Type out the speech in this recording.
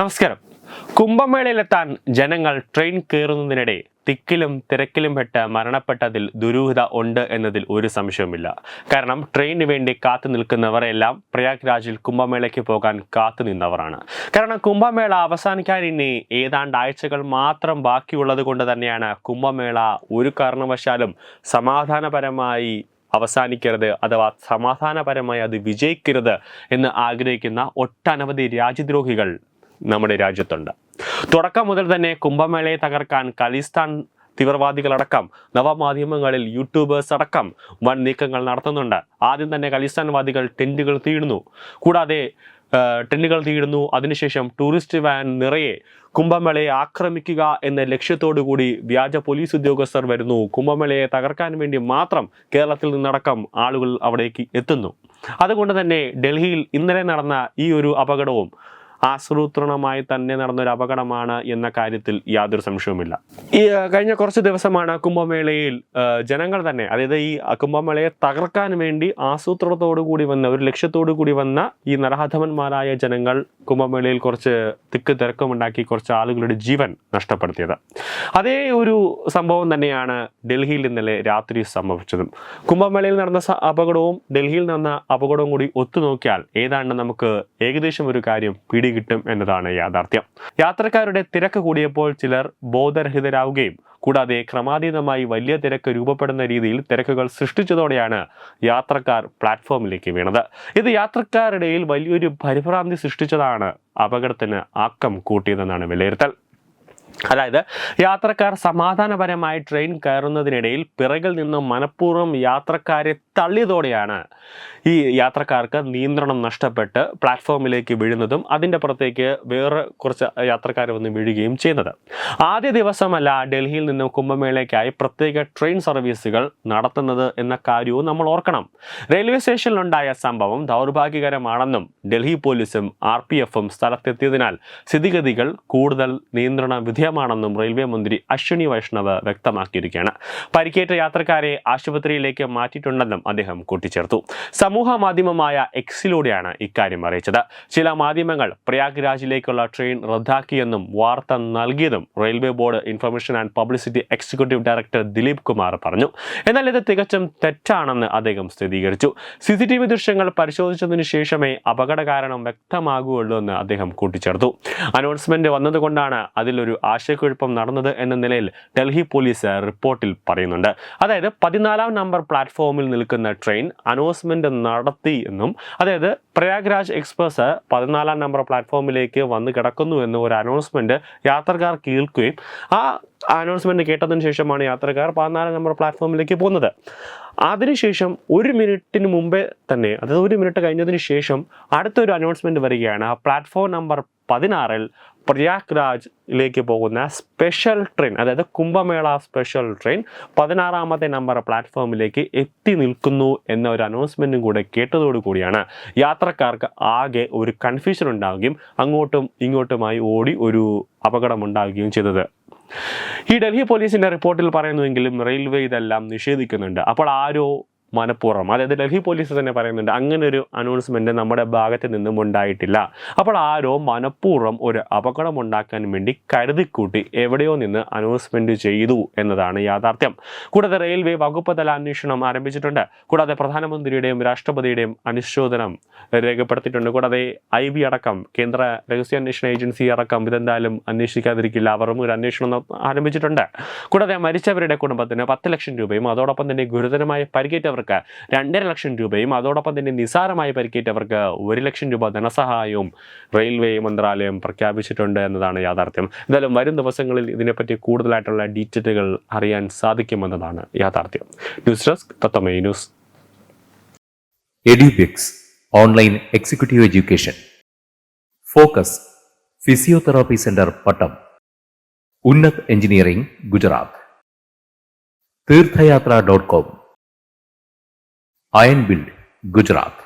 നമസ്കാരം. കുംഭമേളയിലെത്താൻ ജനങ്ങൾ ട്രെയിൻ കയറുന്നതിനിടെ തിക്കിലും തിരക്കിലും പെട്ട് മരണപ്പെട്ടതിൽ ദുരൂഹത ഉണ്ട് എന്നതിൽ ഒരു സംശയവുമില്ല. കാരണം ട്രെയിനിന് വേണ്ടി കാത്തു നിൽക്കുന്നവരെല്ലാം പ്രയാഗ്രാജിൽ കുംഭമേളയ്ക്ക് പോകാൻ കാത്തു നിന്നവരാണ്. കാരണം കുംഭമേള അവസാനിക്കാൻ ഇനി ഏതാണ്ട് ആഴ്ചകൾ മാത്രം ബാക്കിയുള്ളത് കൊണ്ട് തന്നെയാണ് കുംഭമേള ഒരു കാരണവശാലും സമാധാനപരമായി അവസാനിക്കരുത് അഥവാ സമാധാനപരമായി അത് വിജയിക്കരുത് എന്ന് ആഗ്രഹിക്കുന്ന ഒട്ടനവധി രാജ്യദ്രോഹികൾ നമ്മുടെ രാജ്യത്തുണ്ട്. തുടക്കം മുതൽ തന്നെ കുംഭമേളയെ തകർക്കാൻ ഖലിസ്ഥാൻ തീവ്രവാദികളടക്കം നവമാധ്യമങ്ങളിൽ യൂട്യൂബേഴ്സ് അടക്കം വൻ നീക്കങ്ങൾ നടത്തുന്നുണ്ട്. ആദ്യം തന്നെ ഖലിസ്ഥാൻവാദികൾ ടെന്റുകൾ തീടുന്നു കൂടാതെ ടെന്റുകൾ തീടുന്നു അതിനുശേഷം ടൂറിസ്റ്റ് വാൻ നിറയെ കുംഭമേളയെ ആക്രമിക്കുക എന്ന ലക്ഷ്യത്തോടു കൂടി വ്യാജ പോലീസ് ഉദ്യോഗസ്ഥർ വരുന്നു. കുംഭമേളയെ തകർക്കാൻ വേണ്ടി മാത്രം കേരളത്തിൽ നിന്നടക്കം ആളുകൾ അവിടേക്ക് എത്തുന്നു. അതുകൊണ്ട് തന്നെ ഡൽഹിയിൽ ഇന്നലെ നടന്ന ഈ ഒരു അപകടവും ആസൂത്രണമായി തന്നെ നടന്ന ഒരു അപകടമാണ് എന്ന കാര്യത്തിൽ യാതൊരു സംശയവുമില്ല. ഈ കഴിഞ്ഞ കുറച്ച് ദിവസമാണ് കുംഭമേളയിൽ ജനങ്ങൾ തന്നെ അതായത് ഈ കുംഭമേളയെ തകർക്കാൻ വേണ്ടി ആസൂത്രണത്തോടു കൂടി വന്ന ഒരു ലക്ഷ്യത്തോടു കൂടി വന്ന ഈ നരഹതമന്മാരായ ജനങ്ങൾ കുംഭമേളയിൽ കുറച്ച് തിക്ക് തിരക്കമുണ്ടാക്കി കുറച്ച് ആളുകളുടെ ജീവൻ നഷ്ടപ്പെടുത്തിയത്. അതേ ഒരു സംഭവം തന്നെയാണ് ഡൽഹിയിൽ ഇന്നലെ രാത്രി സംഭവിച്ചതും. കുംഭമേളയിൽ നടന്ന അപകടവും ഡൽഹിയിൽ നടന്ന അപകടവും കൂടി ഒത്തുനോക്കിയാൽ ഏതാണ്ട് നമുക്ക് ഏകദേശം ഒരു കാര്യം പിടികിട്ടും എന്നതാണ് യാഥാർത്ഥ്യം. യാത്രക്കാരുടെ തിരക്ക് കൂടിയപ്പോൾ ചിലർ ബോധരഹിതരാവുകയും കൂടാതെ ക്രമാതീതമായി വലിയ തിരക്ക് രൂപപ്പെടുന്ന രീതിയിൽ തിരക്കുകൾ സൃഷ്ടിച്ചതോടെയാണ് യാത്രക്കാർ പ്ലാറ്റ്ഫോമിലേക്ക് വീണത്. ഇത് യാത്രക്കാരുടെ വലിയൊരു പരിഭ്രാന്തി സൃഷ്ടിച്ചതാണ് അപകടത്തിന് ആക്കം കൂട്ടിയതെന്നാണ് വിലയിരുത്തൽ. അതായത് യാത്രക്കാർ സമാധാനപരമായി ട്രെയിൻ കയറുന്നതിനിടയിൽ പിറകിൽ നിന്ന് മനഃപൂർവം യാത്രക്കാരെ തള്ളിയതോടെയാണ് ഈ യാത്രക്കാർക്ക് നിയന്ത്രണം നഷ്ടപ്പെട്ട് പ്ലാറ്റ്ഫോമിലേക്ക് വീഴുന്നതും അതിന്റെ പുറത്തേക്ക് വേറെ കുറച്ച് യാത്രക്കാർ വന്ന് വീഴുകയും ചെയ്യുന്നത്. ആദ്യ ദിവസമല്ല ഡൽഹിയിൽ നിന്ന് കുംഭമേളയ്ക്കായി പ്രത്യേക ട്രെയിൻ സർവീസുകൾ നടത്തുന്നത് എന്ന കാര്യവും നമ്മൾ ഓർക്കണം. റെയിൽവേ സ്റ്റേഷനിലുണ്ടായ സംഭവം ദൗർഭാഗ്യകരമാണെന്നും ഡൽഹി പോലീസും ആർ പി എഫും സ്ഥലത്തെത്തിയതിനാൽ സ്ഥിതിഗതികൾ കൂടുതൽ നിയന്ത്രണ വിധേയമാണെന്നും റെയിൽവേ മന്ത്രി അശ്വിനി വൈഷ്ണവ് വ്യക്തമാക്കിയിരിക്കുകയാണ്. പരിക്കേറ്റ യാത്രക്കാരെ ആശുപത്രിയിലേക്ക് മാറ്റിയിട്ടുണ്ടെന്നും അദ്ദേഹം കൂട്ടിച്ചേർത്തു. സമൂഹ മാധ്യമമായ എക്സിലൂടെയാണ് ഇക്കാര്യം അറിയിച്ചത്. ചില മാധ്യമങ്ങൾ പ്രയാഗ്രാജിലേക്കുള്ള ട്രെയിൻ റദ്ദാക്കിയെന്നും വാർത്ത നൽകിയതും railway board information and publicity executive director Dileep Kumar പറഞ്ഞു. എന്നാൽ ഇത് തികച്ചും തെറ്റാണെന്ന് അദ്ദേഹം സ്ഥിരീകരിച്ചു. സി സി ടി വി ദൃശ്യങ്ങൾ പരിശോധിച്ചതിനു ശേഷമേ അപകട കാരണം വ്യക്തമാകുകയുള്ളൂ എന്ന് അദ്ദേഹം കൂട്ടിച്ചേർത്തു. അനൗൺസ്മെന്റ് വന്നതുകൊണ്ടാണ് അതിലൊരു ആശയക്കുഴപ്പം നടന്നത് എന്ന നിലയിൽ ഡൽഹി പോലീസ് റിപ്പോർട്ടിൽ പറയുന്നുണ്ട്. അതായത് പതിനാലാം നമ്പർ പ്ലാറ്റ്ഫോമിൽ നിൽക്കുന്ന ട്രെയിൻ അനൗൺസ്മെന്റ് നടത്തി എന്നും അതായത് പ്രയാഗ്രാജ് എക്സ്പ്രസ് പതിനാലാം നമ്പർ പ്ലാറ്റ്ഫോമിലേക്ക് വന്ന് കിടക്കുന്നു എന്ന ഒരു അനൗൺസ്മെന്റ് യാത്രക്കാർ കേൾക്കുകയും ആ അനൗൺസ്മെന്റ് കേട്ടതിന് ശേഷമാണ് യാത്രക്കാർ പതിനാലാം നമ്പർ പ്ലാറ്റ്ഫോമിലേക്ക് പോകുന്നത്. അതിനുശേഷം ഒരു മിനിറ്റിന് മുമ്പേ തന്നെ അതായത് ഒരു മിനിറ്റ് കഴിഞ്ഞതിന് ശേഷം അടുത്തൊരു അനൗൺസ്മെന്റ് വരികയാണ്. ആ പ്ലാറ്റ്ഫോം നമ്പർ പതിനാറിൽ പ്രയാഗ് രാജിലേക്ക് പോകുന്ന സ്പെഷ്യൽ ട്രെയിൻ അതായത് കുംഭമേള സ്പെഷ്യൽ ട്രെയിൻ പതിനാറാമത്തെ നമ്പർ പ്ലാറ്റ്ഫോമിലേക്ക് എത്തി നിൽക്കുന്നു എന്ന ഒരു അനൗൺസ്മെന്റും കൂടെ കേട്ടതോടുകൂടിയാണ് യാത്രക്കാർക്ക് ആകെ ഒരു കൺഫ്യൂഷൻ ഉണ്ടാവുകയും അങ്ങോട്ടും ഇങ്ങോട്ടുമായി ഓടി ഒരു അപകടമുണ്ടാവുകയും ചെയ്തത്. ഈ ഡൽഹി പോലീസിന്റെ റിപ്പോർട്ടിൽ പറയുന്നുവെങ്കിലും റെയിൽവേ ഇതെല്ലാം നിഷേധിക്കുന്നുണ്ട്. അപ്പോൾ ആരോ മനഃപൂർവം. അതായത് ഡൽഹി പോലീസ് തന്നെ പറയുന്നുണ്ട് അങ്ങനെ ഒരു അനൗൺസ്മെന്റ് നമ്മുടെ ഭാഗത്ത് നിന്നും ഉണ്ടായിട്ടില്ല. അപ്പോൾ ആരോ മനഃപൂർവം ഒരു അപകടം ഉണ്ടാക്കാൻ വേണ്ടി കരുതിക്കൂട്ടി എവിടെയോ നിന്ന് അനൗൺസ്മെന്റ് ചെയ്തു എന്നതാണ് യാഥാർത്ഥ്യം. കൂടാതെ റെയിൽവേ വകുപ്പ് തല അന്വേഷണം ആരംഭിച്ചിട്ടുണ്ട്. കൂടാതെ പ്രധാനമന്ത്രിയുടെയും രാഷ്ട്രപതിയുടെയും അനുശോചനം രേഖപ്പെടുത്തിയിട്ടുണ്ട്. കൂടാതെ ഐ ബി അടക്കം കേന്ദ്ര രഹസ്യാന്വേഷണ ഏജൻസി അടക്കം ഇതെന്തായാലും അന്വേഷിക്കാതിരിക്കില്ല. അവരും ഒരു അന്വേഷണം ആരംഭിച്ചിട്ടുണ്ട്. കൂടാതെ മരിച്ചവരുടെ കുടുംബത്തിന് പത്ത് ലക്ഷം രൂപയും അതോടൊപ്പം തന്നെ ഗുരുതരമായി പരിക്കേറ്റവർക്ക് രണ്ടര ലക്ഷം രൂപയും അതോടൊപ്പം തന്നെ നിസാരമായി പരിക്കേറ്റവർക്ക് ഒരു ലക്ഷം രൂപ ധനസഹായവും റെയിൽവേ മന്ത്രാലയം പ്രഖ്യാപിച്ചിട്ടുണ്ട് എന്നതാണ് യാഥാർത്ഥ്യം. എന്തായാലും വരും ദിവസങ്ങളിൽ ഇതിനെപ്പറ്റി കൂടുതലായിട്ടുള്ള ഡീറ്റെയിലുകൾ അറിയാൻ സാധിക്കുമെന്നതാണ് യാഥാർത്ഥ്യം. News desk Thathamme news. Edubix online executive education. Focus physiotherapy centre Pattom. Unnat engineering Gujarat. Theerthayathra dot com. Ion build Gujarat.